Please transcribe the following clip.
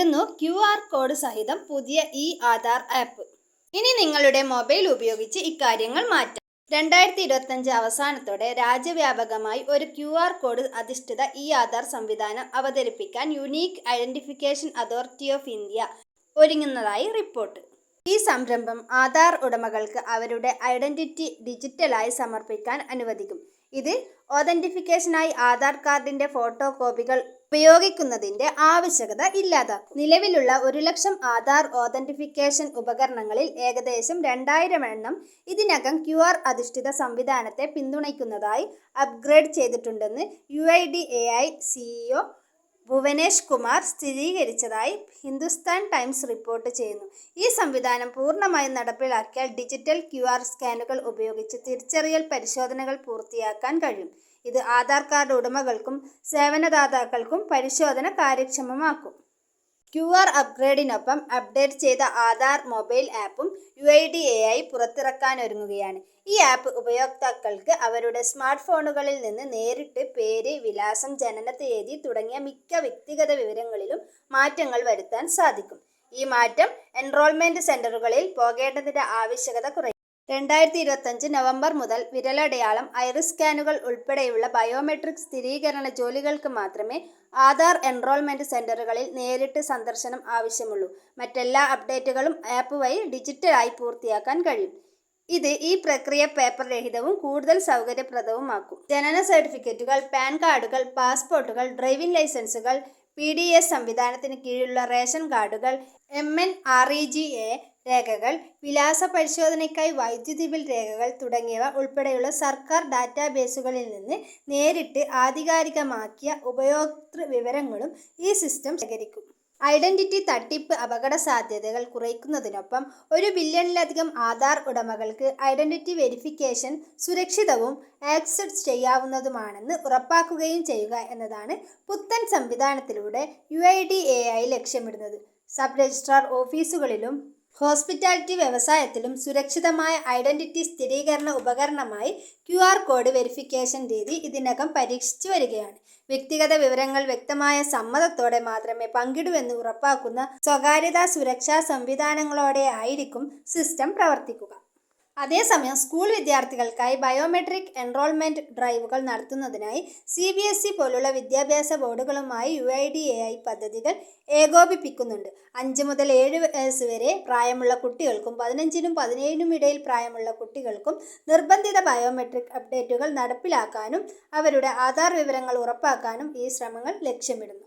വരുന്നു. Q R code സഹിതം പുതിയ ഇ ആധാർ ആപ്പ് ഇനി നിങ്ങളുടെ മൊബൈൽ ഉപയോഗിച്ച് ഇക്കാര്യങ്ങൾ മാറ്റാം. രണ്ടായിരത്തി ഇരുപത്തഞ്ച് അവസാനത്തോടെ രാജ്യവ്യാപകമായി ഒരു ക്യു ആർ കോഡ് അധിഷ്ഠിത ഇ ആധാർ സംവിധാനം അവതരിപ്പിക്കാൻ unique identification authority of India ഒരുങ്ങുന്നതായി report ഈ സംരംഭം ആധാർ ഉടമകൾക്ക് അവരുടെ ഐഡന്റിറ്റി ഡിജിറ്റലായി സമർപ്പിക്കാൻ അനുവദിക്കും. ഇത് ഒതന്റിഫിക്കേഷനായി ആധാർ കാർഡിന്റെ ഫോട്ടോ കോപ്പികൾ ഉപയോഗിക്കുന്നതിന്റെ ആവശ്യകത ഇല്ലാതാക്കും നിലവിലുള്ള ഒരു ലക്ഷം ആധാർ ഓതന്റിഫിക്കേഷൻ ഉപകരണങ്ങളിൽ ഏകദേശം രണ്ടായിരം എണ്ണം ഇതിനകം ക്യു ആർ അധിഷ്ഠിത സംവിധാനത്തെ പിന്തുണയ്ക്കുന്നതായി അപ്ഗ്രേഡ് ചെയ്തിട്ടുണ്ടെന്ന് U I D A I CEO Bhuvanesh Kumar സ്ഥിരീകരിച്ചതായി ഹിന്ദുസ്ഥാൻ ടൈംസ് റിപ്പോർട്ട് ചെയ്യുന്നു. ഈ സംവിധാനം പൂർണമായും നടപ്പിലാക്കിയാൽ ഡിജിറ്റൽ ക്യു ആർ സ്കാനുകൾ ഉപയോഗിച്ച് തിരിച്ചറിയൽ പരിശോധനകൾ പൂർത്തിയാക്കാൻ കഴിയും. ഇത് ആധാർ കാർഡ് ഉടമകൾക്കും സേവനദാതാക്കൾക്കും പരിശോധന കാര്യക്ഷമമാക്കും. ക്യു ആർ അപ്ഗ്രേഡിനൊപ്പം അപ്ഡേറ്റ് ചെയ്ത ആധാർ മൊബൈൽ ആപ്പും യു ഐ ഡി എ ആയി പുറത്തിറക്കാനൊരുങ്ങുകയാണ്. ഈ ആപ്പ് ഉപയോക്താക്കൾക്ക് അവരുടെ സ്മാർട്ട് ഫോണുകളിൽ നിന്ന് നേരിട്ട് പേര് വിലാസം ജനന തീയതി തുടങ്ങിയ മിക്ക വ്യക്തിഗത വിവരങ്ങളിലും മാറ്റങ്ങൾ വരുത്താൻ സാധിക്കും. ഈ മാറ്റം എൻറോൾമെന്റ് സെന്ററുകളിൽ പോകേണ്ടതിന്റെ ആവശ്യകത കുറയും. രണ്ടായിരത്തി ഇരുപത്തഞ്ച് നവംബർ മുതൽ വിരലടയാളം ഐറിസ് സ്കാനുകൾ ഉൾപ്പെടെയുള്ള ബയോമെട്രിക് സ്ഥിരീകരണ ജോലികൾക്ക് മാത്രമേ ആധാർ എൻറോൾമെന്റ് സെന്ററുകളിൽ നേരിട്ട് സന്ദർശനം ആവശ്യമുള്ളൂ. മറ്റെല്ലാ അപ്ഡേറ്റുകളും ആപ്പ് വഴി ഡിജിറ്റലായി പൂർത്തിയാക്കാൻ കഴിയും. ഇത് ഈ പ്രക്രിയ പേപ്പർ രഹിതവും കൂടുതൽ സൗകര്യപ്രദവുമാക്കും. ജനന സർട്ടിഫിക്കറ്റുകൾ പാൻ കാർഡുകൾ പാസ്പോർട്ടുകൾ ഡ്രൈവിംഗ് ലൈസൻസുകൾ പി ഡി എസ് സംവിധാനത്തിന് കീഴിലുള്ള റേഷൻ കാർഡുകൾ M N R E G A രേഖകൾ വിലാസ പരിശോധനയ്ക്കായി വൈദ്യുതി ബിൽ രേഖകൾ തുടങ്ങിയവ ഉൾപ്പെടെയുള്ള സർക്കാർ ഡാറ്റാബേസുകളിൽ നിന്ന് നേരിട്ട് ആധികാരികമാക്കിയ ഉപയോക്തൃ വിവരങ്ങളും ഈ സിസ്റ്റം ശേഖരിക്കും. ഐഡന്റിറ്റി തട്ടിപ്പ് അപകട സാധ്യതകൾ കുറയ്ക്കുന്നതിനൊപ്പം ഒരു ബില്യണിലധികം ആധാർ ഉടമകൾക്ക് ഐഡന്റിറ്റി വെരിഫിക്കേഷൻ സുരക്ഷിതവും ആക്സസ് ചെയ്യാവുന്നതുമാണെന്ന് ഉറപ്പാക്കുകയും ചെയ്യുക എന്നതാണ് പുത്തൻ സംവിധാനത്തിലൂടെ യു ഐ ലക്ഷ്യമിടുന്നത്. സബ് രജിസ്ട്രാർ ഓഫീസുകളിലും ഹോസ്പിറ്റാലിറ്റി വ്യവസായത്തിലും സുരക്ഷിതമായ ഐഡന്റിറ്റി സ്ഥിരീകരണ ഉപകരണമായി ക്യു ആർ കോഡ് വെരിഫിക്കേഷൻ രീതി ഇതിനകം പരീക്ഷിച്ചു വരികയാണ്. വ്യക്തിഗത വിവരങ്ങൾ വ്യക്തമായ സമ്മതത്തോടെ മാത്രമേ പങ്കിടൂ എന്ന് ഉറപ്പാക്കുന്ന സ്വകാര്യതാ സുരക്ഷാ സംവിധാനങ്ങളോടെ ആയിരിക്കും സിസ്റ്റം പ്രവർത്തിക്കുക. അതേസമയം സ്കൂൾ വിദ്യാർത്ഥികൾക്കായി ബയോമെട്രിക് എൻറോൾമെന്റ് ഡ്രൈവുകൾ നടത്തുന്നതിനായി സി ബി എസ് ഇ പോലുള്ള വിദ്യാഭ്യാസ ബോർഡുകളുമായി U I D A I പദ്ധതികൾ ഏകോപിപ്പിക്കുന്നുണ്ട്. അഞ്ച് മുതൽ ഏഴ് വയസ്സ് വരെ പ്രായമുള്ള കുട്ടികൾക്കും പതിനഞ്ചിനും പതിനേഴിനും ഇടയിൽ പ്രായമുള്ള കുട്ടികൾക്കും നിർബന്ധിത ബയോമെട്രിക് അപ്ഡേറ്റുകൾ നടപ്പിലാക്കാനും അവരുടെ ആധാർ വിവരങ്ങൾ ഉറപ്പാക്കാനും ഈ ശ്രമങ്ങൾ ലക്ഷ്യമിടുന്നു.